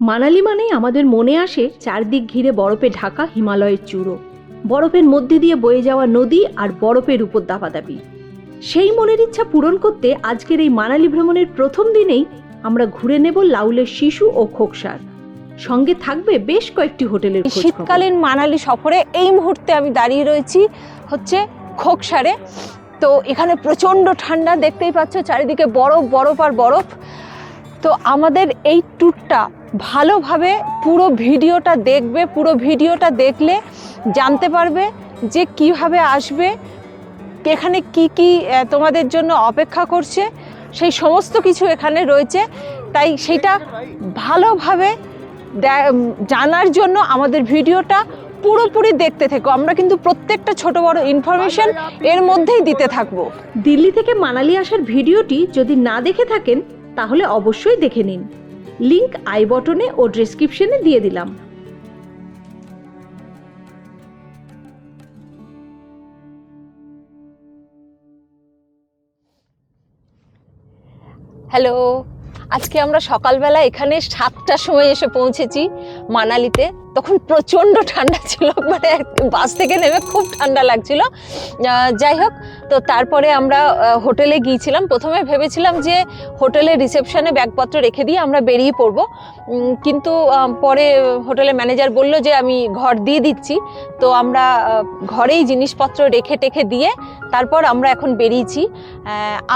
মানালি মানেই আমাদের মনে আসে চারদিক ঘিরে বরফে ঢাকা হিমালয়ের চূড়ো। বরফের মধ্যে দিয়ে বয়ে যাওয়া নদী আর বরফের উপর দাপাদাপি। সেই মনের ইচ্ছা পূরণ করতে আজকের এই মানালি ভ্রমণের প্রথম দিনেই আমরা ঘুরে নেব লাউলের শিশু ও খোকসার। সঙ্গে থাকবে বেশ কয়েকটি হোটেলের শীতকালীন মানালি সফরে এই মুহূর্তে আমি দাঁড়িয়ে রয়েছি হচ্ছে খোকসারে। তো এখানে প্রচণ্ড ঠান্ডা, দেখতেই পাচ্ছ চারিদিকে বরফ বরফ আর বরফ। তো আমাদের এই ট্যুরটা ভালোভাবে পুরো ভিডিওটা দেখবে, পুরো ভিডিওটা দেখলে জানতে পারবে যে কীভাবে আসবে এখানে কি কি তোমাদের জন্য অপেক্ষা করছে, সেই সমস্ত কিছু এখানে রয়েছে। তাই সেটা ভালোভাবে জানার জন্য আমাদের ভিডিওটা পুরোপুরি দেখতে থেকো। আমরা কিন্তু প্রত্যেকটা ছোট বড় ইনফরমেশন এর মধ্যেই দিতে থাকব। দিল্লি থেকে মানালি আসার ভিডিওটি যদি না দেখে থাকেন তাহলে অবশ্যই দেখে নিন। লিংক আই বটনে ও ডেসক্রিপশনে দিয়ে দিলাম। হ্যালো, আজকে আমরা সকালবেলা এখানে সাতটার সময় এসে পৌঁছেছি মানালিতে। তখন প্রচণ্ড ঠান্ডা ছিল মানে বাস থেকে নেমে খুব ঠান্ডা লাগছিল। যাই হোক, তো তারপরে আমরা হোটেলে গিয়েছিলাম। প্রথমে ভেবেছিলাম যে হোটেলে রিসেপশনে ব্যাগপত্র রেখে দিয়ে আমরা বেরিয়ে পড়ব। কিন্তু পরে হোটেলের ম্যানেজার বলল যে আমি ঘর দিয়ে দিচ্ছি। তো আমরা ঘরেই জিনিসপত্র রেখে টেখে দিয়ে তারপর আমরা এখন বেরিয়েছি।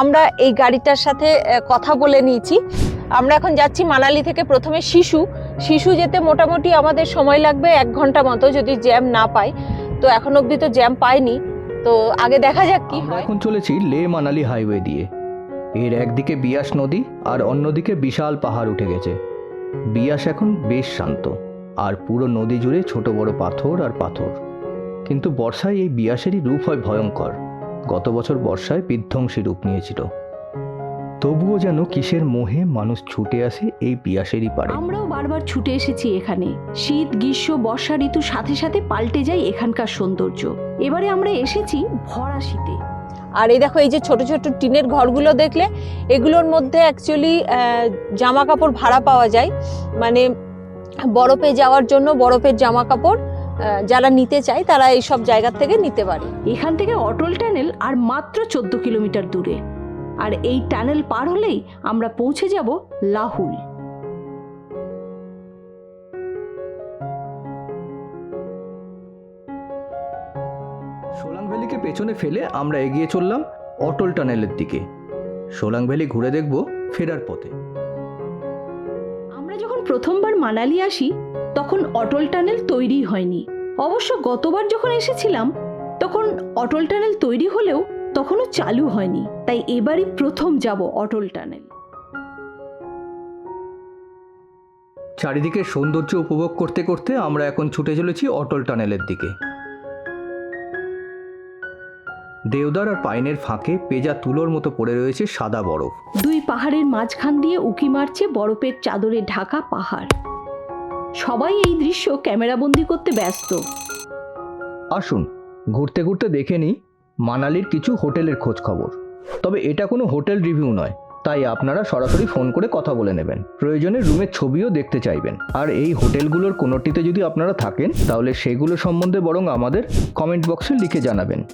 আমরা এই গাড়িটার সাথে কথা বলে নিয়েছি। আমরা এখন যাচ্ছি মানালি থেকে প্রথমে শিশু। শিশু যেতে মোটামুটি আমাদের সময় লাগবে এক ঘণ্টা মতো যদি জ্যাম না পাই তো এখন অবধি তো জ্যাম পাইনি। তো আগে দেখা যাক কি হয়। এখন চলেছি লে মানালি হাইওয়ে দিয়ে। এর একদিকে বিয়াস নদী আর অন্যদিকে বিশাল পাহাড় উঠে গেছে। বিয়াস এখন বেশ শান্ত আর পুরো নদী জুড়ে ছোট বড় পাথর আর পাথর। কিন্তু বর্ষায় এই বিয়াসেরই রূপ হয় ভয়ঙ্কর। গত বছর বর্ষায় বিধ্বংসী রূপ নিয়েছিল। তবুও যেন কিসের মোহে মানুষ ছুটে আসে এই পিয়াসেরই পারে আমরাও বারবার ছুটে এসেছি এখানে। শীত গ্রীষ্ম বর্ষা ঋতু সাথে সাথে পাল্টে যায় এখানকার সৌন্দর্য। এবারে আমরা এসেছি ভরা শীতে। আর এই দেখো এই যে ছোট ছোট টিনের ঘরগুলো দেখলে এগুলোর মধ্যে অ্যাকচুয়ালি জামা কাপড় ভাড়া পাওয়া যায়। মানে বরফে যাওয়ার জন্য বরফের জামা কাপড় যারা নিতে চায় তারা এই সব জায়গা থেকে নিতে পারে। এখান থেকে অটল টানেল আর মাত্র চোদ্দ কিলোমিটার দূরে। আর এই টানেল পার হলেই আমরা পৌঁছে যাব লাহুল। সোলাং ভ্যালিকে পেছনে ফেলে আমরা এগিয়ে চললাম অটল টানেলের দিকে। সোলাং ভ্যালি ঘুরে দেখব ফেরার পথে। আমরা যখন প্রথমবার মানালি আসি তখন অটল টানেল তৈরি হয়নি। অবশ্য গতবার যখন এসেছিলাম তখন অটল টানেল তৈরি হলেও তখনও চালু হয়নি তাই এবারই প্রথম যাব অটল টানেল। চারিদিকে সৌন্দর্য উপভোগ করতে করতে আমরা এখন ছুটে চলেছি অটল টানেলের দিকে। দেওদার আর পাইনের ফাঁকে পেজা তুলোর মতো পড়ে রয়েছে সাদা বরফ। দুই পাহাড়ের মাঝখান দিয়ে উকি মারছে বরফের চাদরে ঢাকা পাহাড়। সবাই এই দৃশ্য ক্যামেরাবন্দি করতে ব্যস্ত। আসুন ঘুরতে ঘুরতে দেখে নিই মানালির কিছু হোটেলের খোঁজ খবর। তবে এটা কোনো হোটেল রিভিউ নয়, তাই আপনারা সরাসরি ফোন করে কথা বলে নেবেন। প্রয়োজনে রুমের ছবিও দেখতে চাইবেন। আর এই হোটেলগুলোর কোনোটিতে যদি আপনারা থাকেন, তাহলে সেগুলো সম্বন্ধে বরং আমাদের কমেন্ট বক্সে লিখে জানাবেন।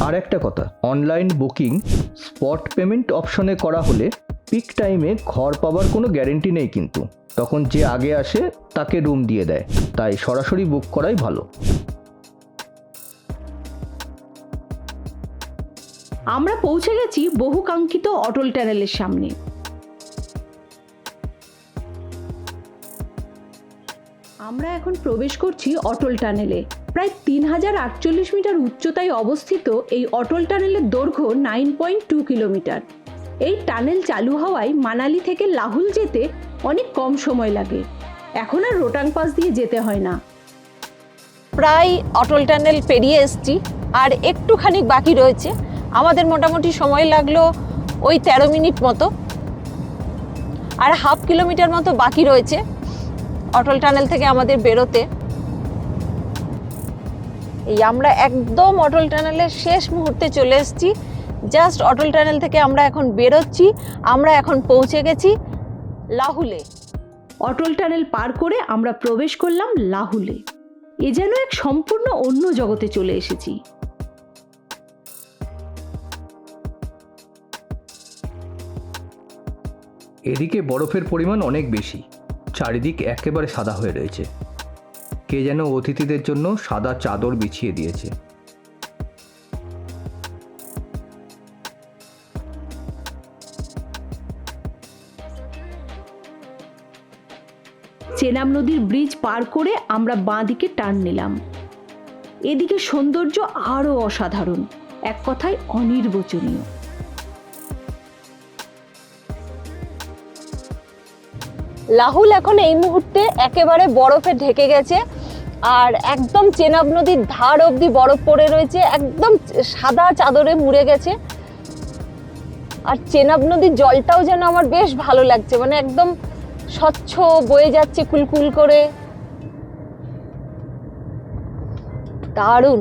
আর একটা কথা, অনলাইন বুকিং স্পট পেমেন্ট অপশনে করা হলে পিক টাইমে ঘর পাওয়ার কোনো গ্যারেন্টি নেই কিন্তু। তখন যে আগে আসে, তাকে রুম দিয়ে দেয়। তাই সরাসরি বুক করাই ভালো। আমরা পৌঁছে গেছি বহুকাঙ্ক্ষিত অটল টানেলের সামনে। আমরা এখন প্রবেশ করছি অটল টানেলে প্রায় তিন হাজার আটচল্লিশ মিটার উচ্চতায় অবস্থিত এই অটল টানেলের দৈর্ঘ্য নাইন পয়েন্ট টু কিলোমিটার। এই টানেল চালু হওয়ায় মানালি থেকে লাহুল যেতে অনেক কম সময় লাগে। এখন আর রোটাং পাস দিয়ে যেতে হয় না। প্রায় অটল টানেল পেরিয়ে এসছি, আর একটুখানি বাকি রয়েছে। আমাদের মোটামুটি সময় লাগল ওই তেরো মিনিট মতো। আর হাফ কিলোমিটার মতো বাকি রয়েছে অটল টানেল থেকে আমাদের বেরোতে। এই আমরা একদম অটল টানেলের শেষ মুহূর্তে চলে এসেছি। জাস্ট অটল টানেল থেকে আমরা এখন বেরোচ্ছি, আমরা এখন পৌঁছে গেছি লাহুলে। অটল টানেল পার করে আমরা প্রবেশ করলাম লাহুলে। এ যেন এক সম্পূর্ণ অন্য জগতে চলে এসেছি। এদিকে বরফের পরিমাণ অনেক বেশি। চারিদিক একেবারে সাদা হয়ে রয়েছে। কে যেন অতিথিদের জন্য সাদা চাদর বিছিয়ে দিয়েছে। চেনাম নদীর ব্রিজ পার করে আমরা বাঁ দিকে টার্ন নিলাম। এদিকে সৌন্দর্য আরও অসাধারণ, এক কথায় অনির্বচনীয়। লাহুল এখন এই মুহূর্তে একেবারে বরফে ঢেকে গেছে আর একদম চেনাব নদীর ধার অবধি বরফ পড়ে রয়েছে, একদম সাদা চাদরে মুড়ে গেছে। আর চেনাব নদীর জলটাও যেন আমার বেশ ভালো লাগছে মানে একদম স্বচ্ছ বয়ে যাচ্ছে কুলকুল করে। দারুণ।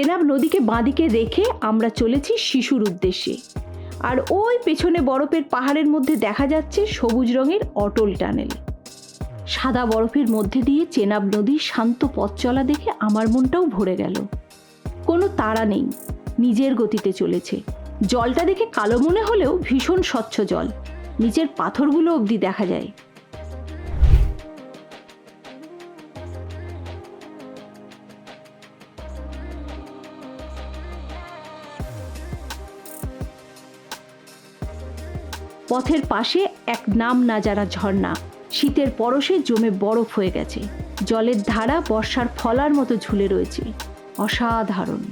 চেনাব নদীকে বাঁদিকে রেখে আমরা চলেছি শিশুর উদ্দেশ্যে। আর ওই পেছনে বরফের পাহাড়ের মধ্যে দেখা যাচ্ছে সবুজ রঙের অটল টানেল। সাদা বরফের মধ্যে দিয়ে চেনাব নদীর শান্ত পথ চলা দেখে আমার মনটাও ভরে গেল। কোনো তাড়া নেই, নিজের গতিতে চলেছে। জলটা দেখে কালো মনে হলেও ভীষণ স্বচ্ছ জল। নিচের পাথরগুলো অবধি দেখা যায়। পথের পাশে এক নাম না যারা ঝর্ণা। শীতের পরশে জমে বরফ হয়ে গেছে। জলের ধারা বর্ষার ফলার মতো ঝুলে রয়েছে। অসাধারণ।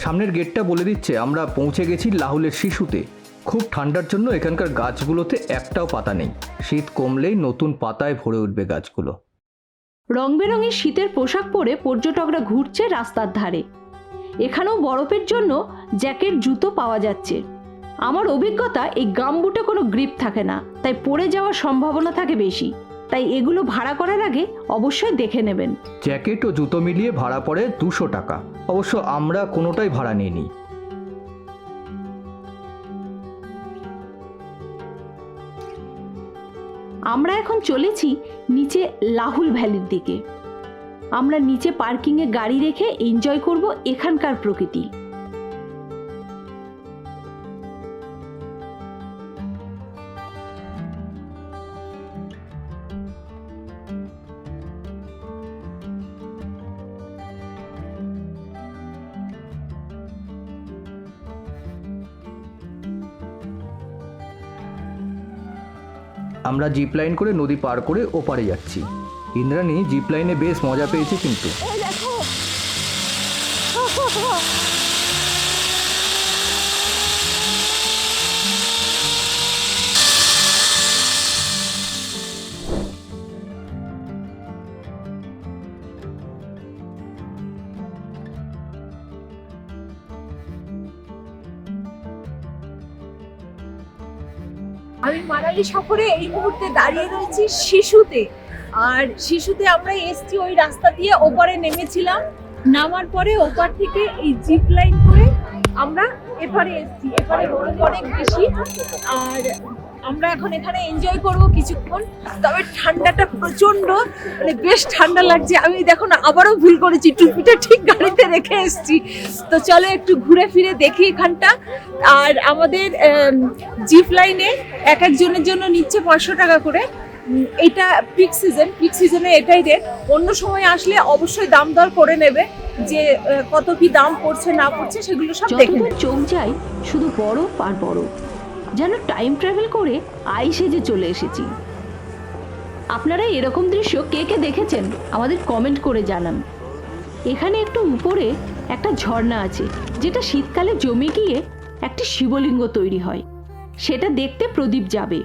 সামনের গেটটা বলে দিচ্ছে আমরা পৌঁছে গেছি লাহুলের শিশুতে। খুব ঠান্ডার জন্য এখানকার গাছগুলোতে একটাও পাতা নেই। শীত কমলেই নতুন পাতায় ভরে উঠবে গাছগুলো। রং বেরঙের শীতের পোশাক পরে পর্যটকরা ঘুরছে রাস্তার ধারে। এখানেও বরফের জন্য জ্যাকেট জুতো পাওয়া যাচ্ছে। আমার অভিজ্ঞতা এই গামবুটে কোনো গ্রিপ থাকে না তাই পড়ে যাওয়ার সম্ভাবনা থাকে বেশি। তাই এগুলো ভাড়া করার আগে অবশ্যই দেখে নেবেন। জ্যাকেট ও জুতো মিলিয়ে ভাড়া পড়ে দুশো টাকা। অবশ্য আমরা কোনোটাই ভাড়া নিইনি। আমরা এখন চলেছি নিচে লাহুল ভ্যালির দিকে। আমরা নিচে পার্কিংয়ে গাড়ি রেখে এনজয় করব এখানকার প্রকৃতি। আমরা জিপ লাইন করে নদী পার করে ওপারে যাচ্ছি। ইন্দ্রাণী জিপ লাইনে বেশ মজা পেয়েছে কিন্তু। দেখো সফরে এই মুহূর্তে দাঁড়িয়ে রয়েছি শিশুতে। আর শিশুতে আমরা এসছি ওই রাস্তা দিয়ে ওপারে নেমেছিলাম। নামার পরে ওপার থেকে এই জিপ লাইন করে আমরা এপারে এসছি। এপারে অনেক বেশি। আর আমরা এখন এখানে এনজয় করব কিছুক্ষণ। তবে ঠান্ডাটা প্রচণ্ড মানে বেশ ঠান্ডা লাগছে। আমি দেখো না আবারও ভুল করেছি টুপিটা ঠিক গাড়িতে রেখে এসেছি। তো চলো একটু ঘুরে ফিরে দেখি এখানটা। আর আমাদের জিপ লাইনে এক একজনের জন্য নিচ্ছে পাঁচশো টাকা করে। এটা পিক সিজন পিক সিজনে এটাই রেট অন্য সময় আসলে অবশ্যই দাম দর করে নেবে যে কত কি দাম পড়ছে না পড়ছে সেগুলো সব দেখে চোখ যায় শুধু বরফ আর বরফ যেন টাইম ট্রাভেল করে আইসে যে চলে এসেছি। আপনারা এরকম দৃশ্য কে কে দেখেছেন, আমাদের কমেন্ট করে জানান। এখানে একটু উপরে একটা ঝর্ণা আছে, যেটা শীতকালে জমে গিয়ে একটি শিবলিঙ্গ তৈরি হয়। সেটা দেখতে প্রদীপ যাবে।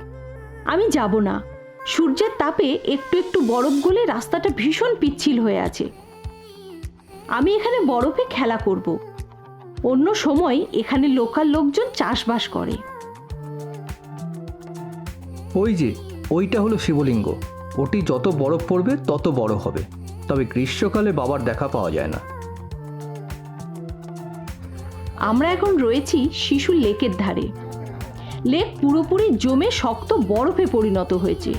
আমি যাব না। সূর্যের তাপে একটু একটু বরফ গলে রাস্তাটা ভীষণ পিচ্ছিল হয়ে আছে। আমি এখানে বরফে খেলা করব। অন্য সময় এখানে লোকাল লোকজন চাষবাস করে। ওই যে ওইটা হলো শিবলিঙ্গ। ওটি যত বরফ পড়বে তত বড় হবে। তবে গ্রীষ্মকালে বাবার দেখা পাওয়া যায় না। আমরা এখন রয়েছি শিশু লেকের ধারে। লেক পুরোপুরি জমে শক্ত বরফে পরিণত হয়েছে।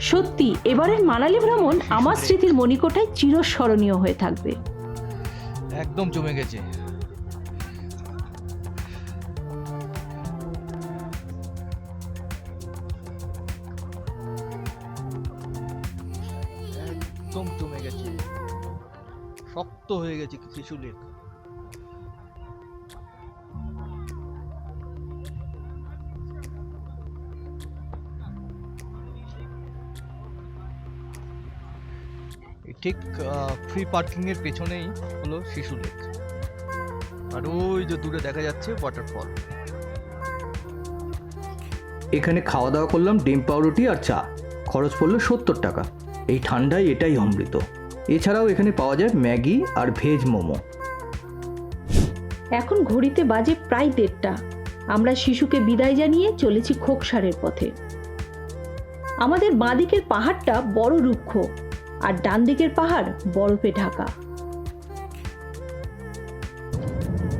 সত্যি এবারের মানালি ভ্রমণ আমার স্মৃতির মণিকোটায় চিরস্মরণীয় হয়ে থাকবে। একদম জমে গেছে। একদম জমে গেছে। শক্ত হয়ে গেছে শিশু লেক ঠিক ফ্রি পার্কিং এর পেছনেই হলো শিশু লেক আর ওই যে দূরে দেখা যাচ্ছে ওয়াটারফল এখানে খাওয়া দাওয়া করলাম ডিম পাউরুটি আর চা। খরচ পড়ল সত্তর টাকা। এই ঠান্ডায় এটাই অমৃত। এছাড়াও এখানে পাওয়া যায় ম্যাগি আর ভেজ মোমো। এখন ঘড়িতে বাজে প্রায় দেড়টা। আমরা শিশুকে বিদায় জানিয়ে চলেছি খোকসারের পথে। আমাদের বাঁদিকের পাহাড়টা বড় রুক্ষ আর ডান দিকের পাহাড় বরফে ঢাকা।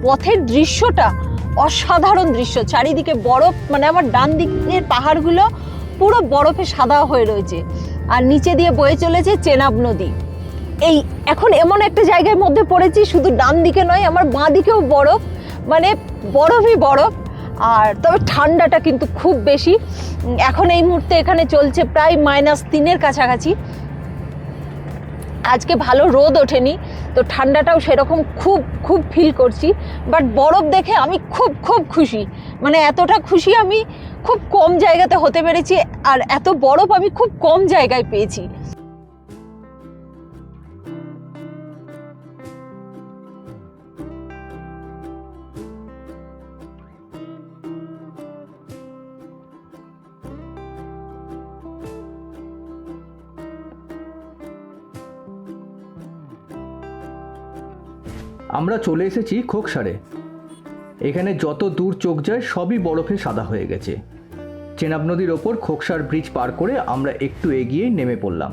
পথের দৃশ্যটা অসাধারণ দৃশ্য। চারিদিকে বরফ মানে আমার ডান দিকের পাহাড়গুলো পুরো বরফে সাদা হয়ে রয়েছে। আর নিচে দিয়ে বয়ে চলেছে চেনাব নদী। এই এখন এমন একটা জায়গার মধ্যে পড়েছি, শুধু ডান দিকে নয়, আমার বাঁ দিকেও বরফ মানে বরফই বরফ। আর তবে ঠান্ডাটা কিন্তু খুব বেশি। এখন এই মুহূর্তে এখানে চলছে প্রায় মাইনাস তিনের কাছাকাছি। আজকে ভালো রোদ ওঠেনি, তো ঠান্ডাটাও সেরকম খুব খুব ফিল করছি। বাট বরফ দেখে আমি খুব খুব খুশি। মানে এতটা খুশি আমি খুব কম জায়গাতে হতে পেরেছি আর এত বরফ আমি খুব কম জায়গায় পেয়েছি। আমরা চলে এসেছি খোকসারে। এখানে যত দূর চোখ যায়, সবই বরফে সাদা হয়ে গেছে। চেনাব নদীর ওপর খোকসার ব্রিজ পার করে আমরা একটু এগিয়ে নেমে পড়লাম।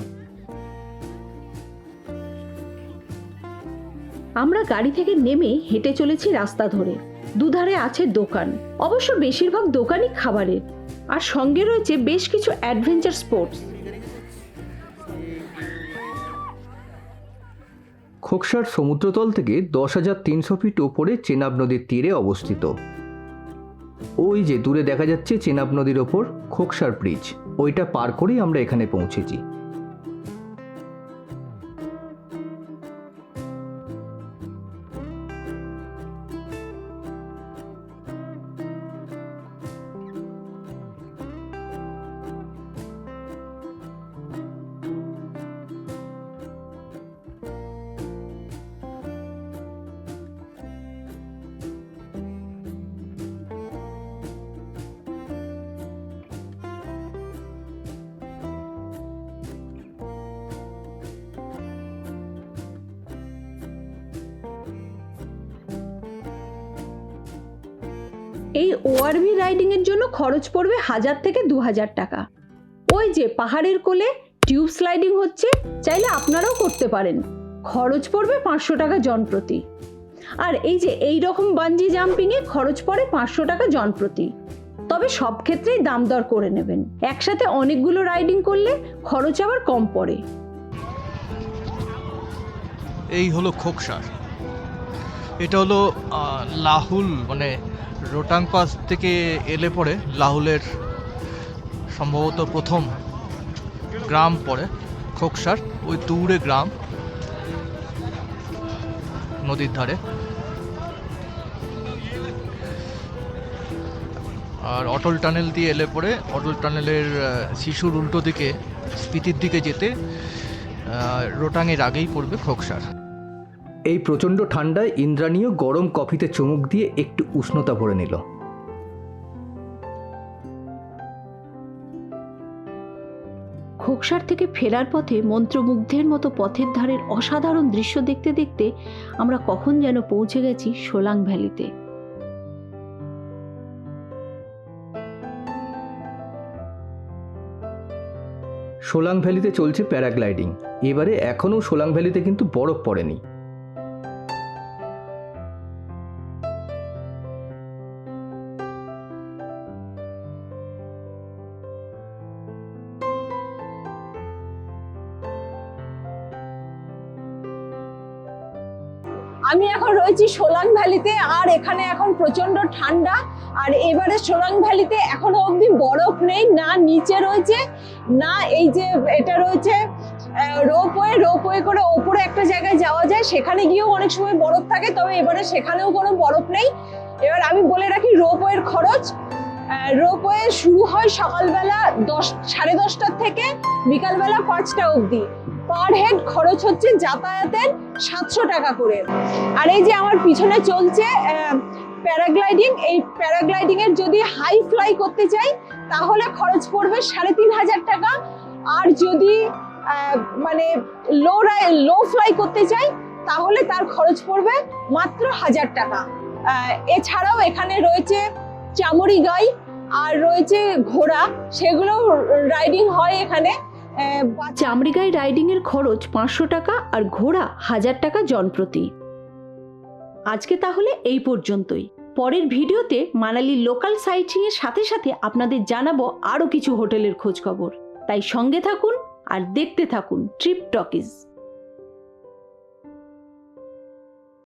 আমরা গাড়ি থেকে নেমে হেঁটে চলেছি রাস্তা ধরে। দুধারে আছে দোকান। অবশ্য বেশিরভাগ দোকানই খাবারের। আর সঙ্গে রয়েছে বেশ কিছু অ্যাডভেঞ্চার স্পোর্টস খোকসার সমুদ্রতল থেকে দশ হাজার তিনশো ফিট ওপরে চেনাব নদীর তীরে অবস্থিত। ওই যে দূরে দেখা যাচ্ছে চেনাব নদীর ওপর খোকসার ব্রিজ। ওইটা পার করেই আমরা এখানে পৌঁছেছি। এই ওআরভি রাইডিং এর জন্য খরচ পড়বে হাজার থেকে দু হাজার টাকা। ওই যে পাহাড়ের কোলে টিউব স্লাইডিং হচ্ছে, চাইলে আপনারাও করতে পারেন। খরচ পড়বে পাঁচশো টাকা জন প্রতি আর এই যে এই রকম বাঞ্জি জাম্পিংয়ে খরচ পড়ে পাঁচশো টাকা জন প্রতি তবে সব ক্ষেত্রেই দাম দর করে নেবেন। একসাথে অনেকগুলো রাইডিং করলে খরচ আবার কম পড়ে। এই হলো খোকসার। এটা হলো লাহুল মানে রোটাং পাস থেকে এলে পরে লাহুলের সম্ভবত প্রথম গ্রাম পড়ে খোকসার ওই দূরে গ্রাম নদীর ধারে। আর অটল টানেল দিয়ে এলে পরে অটল টানেলের শিশুর উল্টো দিকে স্পিতির দিকে যেতে আহ, রোটাংয়ের আগেই পড়বে খোকসার। এই প্রচণ্ড ঠান্ডায় ইন্দ্রাণীয় গরম কফিতে চুমুক দিয়ে একটু উষ্ণতা ভরে নিল। খোকসার থেকে ফেরার পথে মন্ত্রমুগ্ধের মতো পথের ধারের অসাধারণ দৃশ্য দেখতে দেখতে আমরা কখন যেন পৌঁছে গেছি সোলাং ভ্যালিতে। সোলাং ভ্যালিতে চলছে প্যারাগ্লাইডিং। এবারে এখনও সোলাং ভ্যালিতে কিন্তু বরফ পড়েনি। আমি এখন রয়েছি সোলাং ভ্যালিতে, আর এখানে এখন প্রচণ্ড ঠান্ডা। আর এবারে সোলাং ভ্যালিতে এখনও অবধি বরফ নেই, না নিচে রয়েছে, না এই যে এটা রয়েছে রোপওয়ে। রোপওয়ে করে ওপরে একটা জায়গায় যাওয়া যায়, সেখানে গিয়েও অনেক সময় বরফ থাকে, তবে এবারে সেখানেও কোনো বরফ নেই। এবার আমি বলে রাখি রোপওয়ের খরচ রোপওয়ে শুরু হয় সকালবেলা দশ, সাড়ে দশটার থেকে, বিকালবেলা পাঁচটা অবধি। পার হেড খরচ হচ্ছে যাতায়াতের সাতশো টাকা করে। আর এই যে আমার পিছনে চলছে প্যারাগ্লাইডিং, এই প্যারাগ্লাইডিং এর যদি হাই ফ্লাই করতে চাই, তাহলে খরচ পড়বে সাড়ে তিন হাজার টাকা। আর যদি মানে লো লো ফ্লাই করতে চাই, তাহলে তার খরচ পড়বে মাত্র হাজার টাকা। এছাড়াও এখানে রয়েছে চামড়ি গাই, আর রয়েছে ঘোড়া সেগুলো রাইডিং হয় এখানে। এর রাইডিংয়ের খরচ পাঁচশো টাকা আর ঘোড়া হাজার টাকা জনপ্রতি। আজকে তাহলে এই পর্যন্তই। পরের ভিডিওতে মানালি লোকাল সাইটিংয়ের সাথে সাথে আপনাদের জানাব আরও কিছু হোটেলের খোঁজ খবর তাই সঙ্গে থাকুন আর দেখতে থাকুন ট্রিপ টকিজ